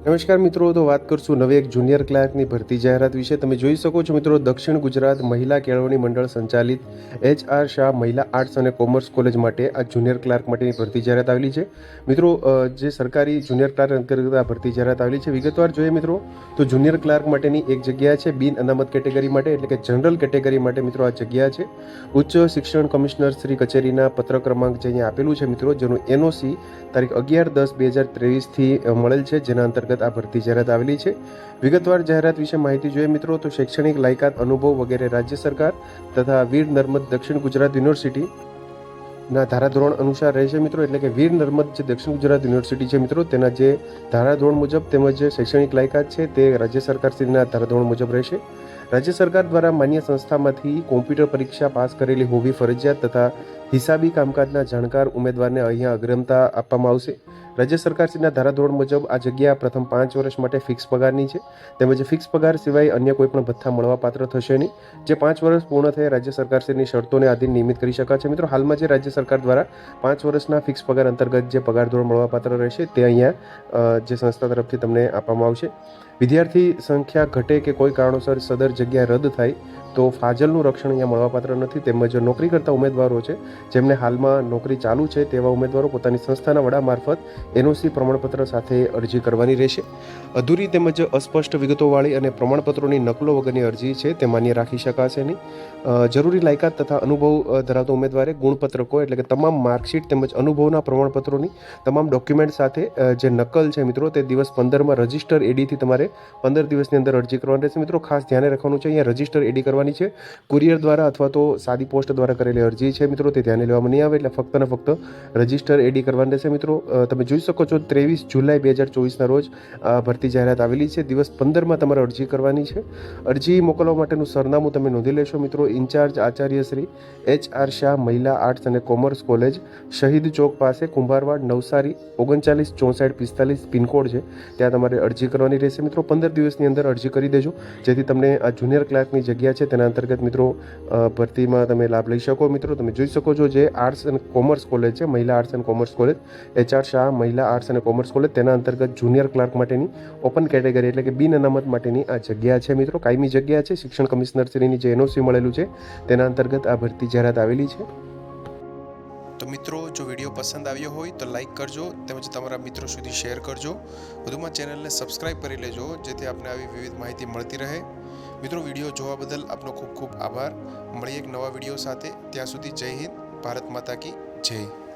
નમસ્કાર મિત્રો, તો વાત કરશું નવી એક જુનિયર ક્લાર્કની ભરતી જાહેરાત વિશે. તમે જોઈ શકો છો મિત્રો, દક્ષિણ ગુજરાત મહિલા કેળવણી મંડળ સંચાલિત એચ આર શાહ મહિલા આર્ટ્સ અને કોમર્સ કોલેજ માટે આ જુનિયર ક્લાર્ક માટેની ભરતી જાહેરાત આવેલી છે. મિત્રો જે સરકારી જુનિયર ક્લાર્ક અંતર્ગત આ ભરતી જાહેરાત આવેલી છે, વિગતવાર જોઈએ મિત્રો, તો જુનિયર ક્લાર્ક માટેની એક જગ્યા છે બિન અનામત કેટેગરી માટે, એટલે કે જનરલ કેટેગરી માટે મિત્રો આ જગ્યા છે. ઉચ્ચ શિક્ષણ કમિશનર શ્રી કચેરીના પત્ર ક્રમાંક જે અહીંયા આપેલું છે મિત્રો, જેનું એનઓસી તારીખ અગિયાર દસ બે હજાર ત્રેવીસથી મળેલ છે, જેના અંતર્ગત આ ભરતી જાહેરાત આવેલી છે. વિગતવાર જાહેરાત વિશે માહિતી જોઈએ મિત્રો, તો શૈક્ષણિક લાયકાત, અનુભવ વગેરે રાજ્ય સરકાર તથા વીર નર્મદ દક્ષિણ ગુજરાત યુનિવર્સિટી ના ધારાધોરણ અનુસાર રહેશે મિત્રો, એટલે કે વીર નર્મદ જે દક્ષિણ ગુજરાત યુનિવર્સિટી છે મિત્રો, તેના જે ધારાધોરણ મુજબ તેમજ શૈક્ષણિક લાયકાત છે તે રાજ્ય સરકારશ્રીના ધારાધોરણ મુજબ રહેશે. રાજ્ય સરકાર દ્વારા માન્ય સંસ્થામાંથી કોમ્પ્યુટર પરીક્ષા પાસ કરેલી હોવી ફરજિયાત તથા હિસાબી કામકાજના જાણકાર ઉમેદવારને અહીંયા અગ્રમતા આપવામાં આવશે. રાજ્ય સરકારશ્રીના ધારાધોરણ મુજબ આ જગ્યા પ્રથમ પાંચ વર્ષ માટે ફિક્સ પગારની છે. તેમજ ફિક્સ પગાર સિવાય અન્ય કોઈ પણ ભથ્થા મળવાપાત્ર થશે નહીં. જે પાંચ વર્ષ પૂર્ણ થયે રાજ્ય સરકારશ્રીની શરતોને આધીન નિયમિત કરી શકાશે મિત્રો, હાલમાં જે રાજ્ય સરકાર દ્વારા પાંચ વર્ષના ફિક્સ પગાર અંતર્ગત જે પગાર ધોરણ મળવાપાત્ર રહેશે તે અહીંયા જે સંસ્થા તરફથી તમને આપવામાં આવશે. વિદ્યાર્થી સંખ્યા ઘટે કે કોઈ કારણોસર સદર જગ્યા રદ થાય તો ફાજલનું રક્ષણ અહીંયા મળવાપાત્ર નથી. તેમજ નોકરી કરતા ઉમેદવારો છે જેમને હાલમાં નોકરી ચાલુ છે તેવા ઉમેદવારો પોતાની સંસ્થાના વડા મારફત એનઓસી પ્રમાણપત્ર સાથે અરજી કરવાની રહેશે. અધૂરી તેમજ અસ્પષ્ટ વિગતોવાળી અને પ્રમાણપત્રોની નકલો વગરની અરજી છે તે માન્ય રાખી શકાશે નહીં. જરૂરી લાયકાત તથા અનુભવ ધરાવતા ઉમેદવારે ગુણપત્રકો એટલે કે તમામ માર્કશીટ તેમજ અનુભવના પ્રમાણપત્રોની તમામ ડોક્યુમેન્ટ સાથે જે નકલ છે મિત્રો તે દિવસ પંદરમાં રજિસ્ટર એડીથી તમારે પંદર દિવસની અંદર અરજી કરવાની રહેશે. મિત્રો ખાસ ધ્યાને રાખવાનું છે, અહીંયા રજિસ્ટર એડી કરવાની છે. કુરિયર દ્વારા અથવા તો સાદી પોસ્ટ દ્વારા કરેલી અરજી છે મિત્રો તે ધ્યાને લેવામાં નહીં આવે એટલે ફક્ત ને ફક્ત રજિસ્ટર એડી કરવાની રહેશે મિત્રો. તમે જોઈ શકો છો, ત્રેવીસ જુલાઈ બે હજાર ચોવીસના રોજ આ ભરતી જાહેરાત આવેલી છે. દિવસ પંદરમાં તમારે અરજી કરવાની છે. અરજી મોકલવા માટેનું સરનામું તમે નોંધી લેશો મિત્રો. In charge Acharya Shri H R Shah મહિલા આર્ટ્સ અને કોમર્સ કોલેજ, શહીદ ચોક પાસે, કુંભારવાડ, નવસારી, ઓગણચાલીસ, ચોસઠ, પિસ્તાલીસ પિનકોડ છે. ત્યાં તમારે અરજી કરવાની રહેશે મિત્રો. પંદર દિવસની અંદર અરજી કરી દેજો. જેથી તમને આ જુનિયર ક્લાર્કની જગ્યા છે, તેના અંતર્ગત મિત્રો ભરતીમાં તમે લાભ લઈ શકો. મિત્રો, તમે જોઈ શકો છો જે આર્ટ્સ એન્ડ કોમર્સ કોલેજ છે, મહિલા arts and commerce college H R મહિલા આર્ટ્સ અને કોમર્સ કોલેજ, તેના અંતર્ગત જુનિયર ક્લાર્ક માટેની ઓપન કેટેગરી એટલે કે બિન અનામત માટેની આ જગ્યા છે મિત્રો. કાયમી જગ્યા છે. શિક્ષણ કમિશનરશ્રીની જે એનઓસી મળેલું છે, તેના અંતર્ગત આ ભરતી જાહેરાત આવેલી છે. તો મિત્રો, જો વીડિયો પસંદ આવ્યો હોય તો લાઈક કરજો તેમજ તમારા મિત્રો સુધી શેર કરજો. વધુમાં ચેનલને સબસ્ક્રાઇબ કરી લેજો, જેથી આપને આવી વિવિધ માહિતી મળતી રહે. મિત્રો, વીડિયો જોવા બદલ આપનો ખૂબ ખૂબ આભાર. મળીએ એક નવા વીડિયો સાથે. ત્યાં સુધી જય હિન્દ. ભારત માતા કી જય.